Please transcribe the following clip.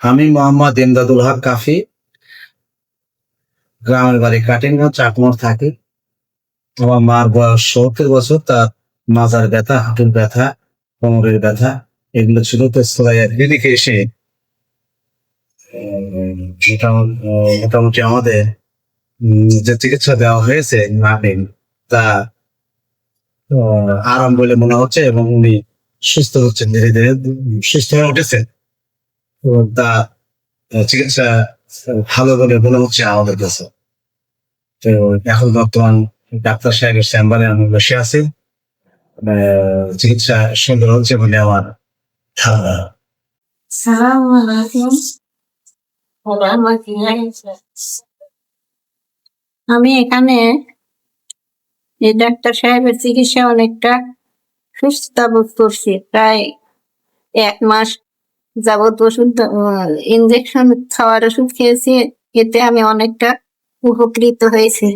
আমি মোহাম্মদ ইমদাদুল হক কাফি। গ্রামের বাড়ি কাটিংগঞ্জ চাকমোর থাকি। আমার মার বয়স সত্তর বছর, তার মাজার ব্যথা, হাঁটুর ব্যথা, কোমরের ব্যথা, এগুলো ছিল তো এদিকে এসে। মোটামুটি আমাদের যে চিকিৎসা দেওয়া হয়েছে নাবিন তা আরাম বলে মনে হচ্ছে এবং উনি সুস্থ হচ্ছেন, ধীরে ধীরে সুস্থ হয়ে উঠেছেন। এবং তা চিকিৎসা ভালো বলে মনে হচ্ছে আমাদের কাছে। তো এখন বর্তমান ডাক্তার সাহেবের চেম্বারে আমি বসে আছি। চিকিৎসা সুন্দর হচ্ছে বলে আমার ধারণা। আমি এখানে এই ডাক্তার সাহেবের চিকিৎসা অনেকটা সুস্থতা বোধ করছি। প্রায় এক মাস যাবত ওষুধ ইনজেকশন খাওয়ার ওষুধ খেয়েছি এতে আমি অনেকটা উপকৃত হয়েছি।